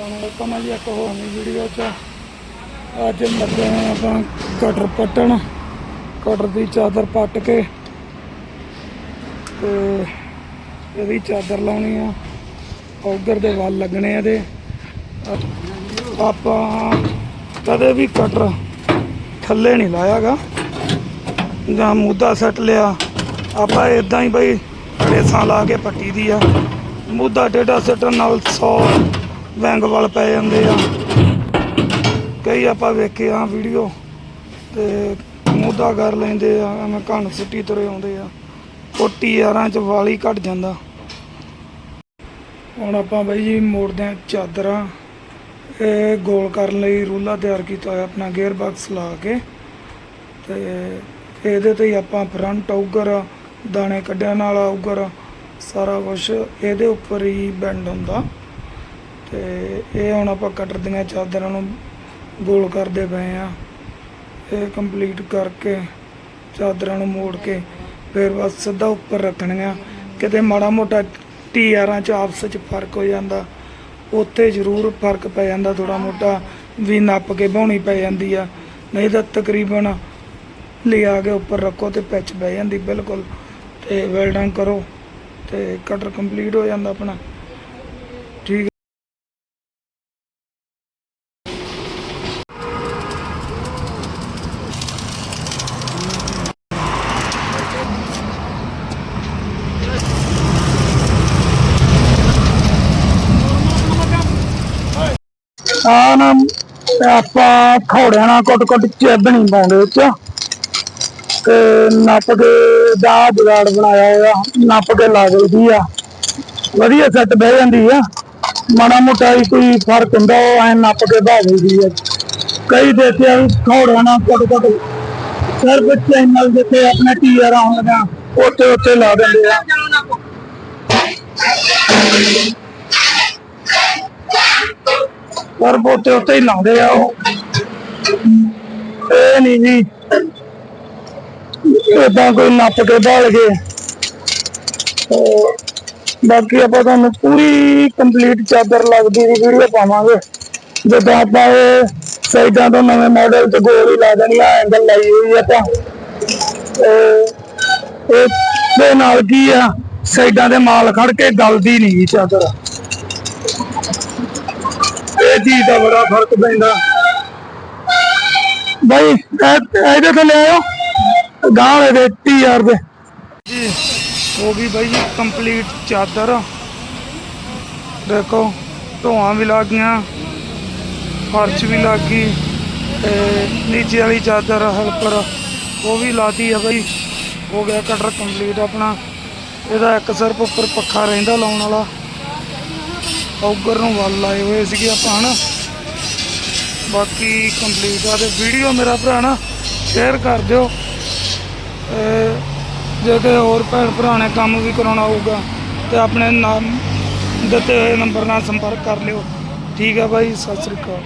ਤੁਹਾਨੂੰ ਕਮਾ ਜੀ ਇੱਕ ਹੋਰ ਨਵੀਂ ਵੀਡੀਓ ਚ। ਅੱਜ ਲੱਗੇ ਹਾਂ ਆਪਾਂ ਕਟਰ ਪੱਟਣ। ਕਟਰ ਦੀ ਚਾਦਰ ਪੱਟ ਕੇ ਤੇ ਇਹਦੀ ਚਾਦਰ ਲਾਉਣੀ ਆ। ਔਗਰ ਦੇ ਵੱਲ ਲੱਗਣੇ ਆ ਇਹਦੇ। ਆਪਾਂ ਕਦੇ ਵੀ ਕਟਰ ਥੱਲੇ ਨਹੀਂ ਲਾਇਆਗਾ। ਜਾਂ ਮੁੱਦਾ ਸੱਟ ਲਿਆ। ਆਪਾਂ ਇਦਾਂ ਹੀ ਬਈ ਰੇਸਾਂ ਲਾ ਕੇ ਪੱਟੀ ਦੀ ਆ। ਮੁੱਦਾ ਟੇਢਾ ਸੱਟਣ ਨਾਲ 100 ਵੈਂਗ ਵੱਲ ਪੈ ਜਾਂਦੇ ਆ। ਕਈ ਆਪਾਂ ਵੇਖੇ ਆ ਵੀਡੀਓ ਤੇ ਮੁੱਦਾ ਕਰ ਲੈਂਦੇ ਆ, ਐਵੇਂ ਕਣ ਸਿੱਟੀ ਤੁਰੇ ਆਉਂਦੇ ਆ। ਕੋਟੀ ਯਾਰਾਂ ਚ ਵਾਲੀ ਘਟ ਜਾਂਦਾ। ਹੁਣ ਆਪਾਂ ਬਈ ਜੀ ਮੋੜਦੇ ਆ ਚਾਦਰਾਂ। ਇਹ ਗੋਲ ਕਰਨ ਲਈ ਰੂਲਾ ਤਿਆਰ ਕੀਤਾ ਹੋਇਆ ਆਪਣਾ ਗੇਅਰ ਬਾਕਸ ਲਾ ਕੇ। ਤੇ ਇਹਦੇ ਤੇ ਹੀ ਆਪਾਂ ਫਰੰਟ ਔਗਰ ਦਾਣੇ ਕੱਢਣ ਵਾਲਾ ਔਗਰ ਸਾਰਾ ਕੁਝ ਇਹਦੇ ਉੱਪਰ ਹੀ ਬੈਂਡ ਹੁੰਦਾ। ਤੇ ਇਹ ਹੁਣ ਆਪਾਂ ਕਟਰ ਦੀਆਂ ਚਾਦਰਾਂ ਨੂੰ ਗੋਲ ਕਰਦੇ ਪਏ ਆ। ਇਹ ਕੰਪਲੀਟ ਕਰਕੇ ਚਾਦਰਾਂ ਨੂੰ ਮੋੜ ਕੇ ਫਿਰ ਬਸ ਸਿੱਧਾ ਉੱਪਰ ਰੱਖਣੀਆਂ। ਕਿਤੇ ਮਾੜਾ ਮੋਟਾ ਟੀਆਰਾਂ ਚ ਆਪਸ ਚ ਫ਼ਰਕ ਹੋ ਜਾਂਦਾ। ਉੱਥੇ ਜ਼ਰੂਰ ਫ਼ਰਕ ਪੈ ਜਾਂਦਾ ਥੋੜਾ ਮੋਟਾ, ਵੀ ਨੱਪ ਕੇ ਬਾਉਣੀ ਪੈ ਜਾਂਦੀ ਆ। ਨਹੀਂ ਤਾਂ ਤਕਰੀਬਨ ਲਿਆ ਕੇ ਉੱਪਰ ਰੱਖੋ ਤੇ ਪੈਚ ਬਹਿ ਜਾਂਦੀ ਬਿਲਕੁਲ। ਤੇ ਵੈਲਡਿੰਗ ਕਰੋ ਤੇ ਕਟਰ ਕੰਪਲੀਟ ਹੋ ਜਾਂਦਾ ਆਪਣਾ ਠੀਕ ਆ ਨਾ ਆਪਾਂ ਖੌੜਿਆਂ ਨਾਲ ਕੁੱਟ ਕੁੱਟ ਚੇਬਣੀ ਪਾਉਂਦੇ ਵਿੱਚ। ਤੇ ਨੱਪ ਕੇ ਦਾ ਜੁਗਾੜ ਬਣਾਇਆ ਹੋਇਆ, ਨੱਪ ਕੇ ਲਾ ਦਈਦੀ ਆ। ਵਧੀਆ ਸੈੱਟ ਬਹਿ ਜਾਂਦੀ ਆ। ਮਾੜਾ ਮੋਟਾ ਹੀ ਕੋਈ ਫ਼ਰਕ ਹੁੰਦਾ, ਉਹ ਐ ਨੱਪ ਕੇ ਬਹਿ ਦਈਦੀ ਆ। ਕਈ ਦੇਖਿਆ ਵੀ ਖੌੜਿਆਂ ਨਾਲ ਕੁੱਟ ਕੁੱਟ ਸਿਰਫ ਚੈਨਲ ਜਿੱਥੇ ਆਪਣੇ ਟੀਆਰ ਆਉਣ ਲੱਗਾ ਉੱਥੇ ਉੱਥੇ ਲਾ ਦਿੰਦੇ ਆ। ਪਰ ਉੱਤੇ ਉੱਤੇ ਹੀ ਲਾਉਂਦੇ ਆ ਉਹ। ਇਹ ਨਹੀਂ ਜੀ। ਏਦਾਂ ਕੋਈ ਨੱਪ ਕੇ ਬਾਲ ਕੇ ਬਾਕੀ ਆਪਾਂ ਤੁਹਾਨੂੰ ਪੂਰੀ ਕੰਪਲੀਟ ਚਾਦਰ ਲੱਗਦੀ ਦੀ ਵੀਡੀਓ ਪਾਵਾਂਗੇ। ਜਦੋਂ ਆਪਾਂ ਇਹ ਸਾਈਡਾਂ ਤੋਂ ਨਵੇਂ ਮਾਡਲ ਤੇ ਗੋਲ ਹੀ ਲਾ ਦੇਣੀ ਆ ਐਂਗਲ ਲਾਈ ਹੋਈ ਆ ਆਪਾਂ। ਤੇ ਇਹ ਨਾਲ ਕੀ ਆ? ਸਾਈਡਾਂ ਦੇ ਮਾਲ ਖੜ ਕੇ ਗਲਦੀ ਨਹੀਂ ਚਾਦਰ। ਚੀਜ਼ ਦਾ ਬੜਾ ਫ਼ਰਕ ਪੈਂਦਾ। ਬਾਈ ਇਹ- ਇਹਦੇ ਤੋਂ ਲੈ ਆਓ ਗਾਂ ਦੇ 30000 ਦੇ। ਜੀ ਹੋ ਗਈ ਬਾਈ ਜੀ ਕੰਪਲੀਟ ਚਾਦਰ। ਦੇਖੋ ਧੋਆਂ ਵੀ ਲੱਗ ਗਈਆਂ ਫਰਸ਼ ਵੀ ਲੱਗ ਗਈ ਤੇ ਨੀਚੇ ਵਾਲੀ ਚਾਦਰ ਹੈਲਪਰ ਉਹ ਵੀ ਲਾਤੀ ਆ ਬਾਈ। ਹੋ ਗਿਆ ਕਟਰ ਕੰਪਲੀਟ ਆਪਣਾ। ਇਹਦਾ ਇੱਕ ਸਿਰਫ ਉੱਪਰ ਪੱਖਾ ਰਹਿੰਦਾ ਲਾਉਣ ਵਾਲਾ। ਔਗਰ ਨੂੰ ਵੱਲ ਲਾਏ ਹੋਏ ਸੀਗੇ ਆਪਾਂ, ਹਨਾ? ਬਾਕੀ ਕੰਪਲੀਟ ਆ ਤੇ ਵੀਡੀਓ ਮੇਰਾ ਭਰਾ ਨਾ ਸ਼ੇਅਰ ਕਰ ਦਿਓ। ਜੇ ਕਿ ਹੋਰ ਭੈਣ ਭਰਾ ਨੇ ਕੰਮ ਵੀ ਕਰਾਉਣਾ ਹੋਊਗਾ, ਤੇ ਆਪਣੇ ਨਾਮ ਦਿੱਤੇ ਹੋਏ ਨੰਬਰ ਨਾਲ ਸੰਪਰਕ ਕਰ ਲਿਓ। ਠੀਕ ਹੈ ਬਾਈ, ਸਤਿ ਸ੍ਰੀ ਅਕਾਲ।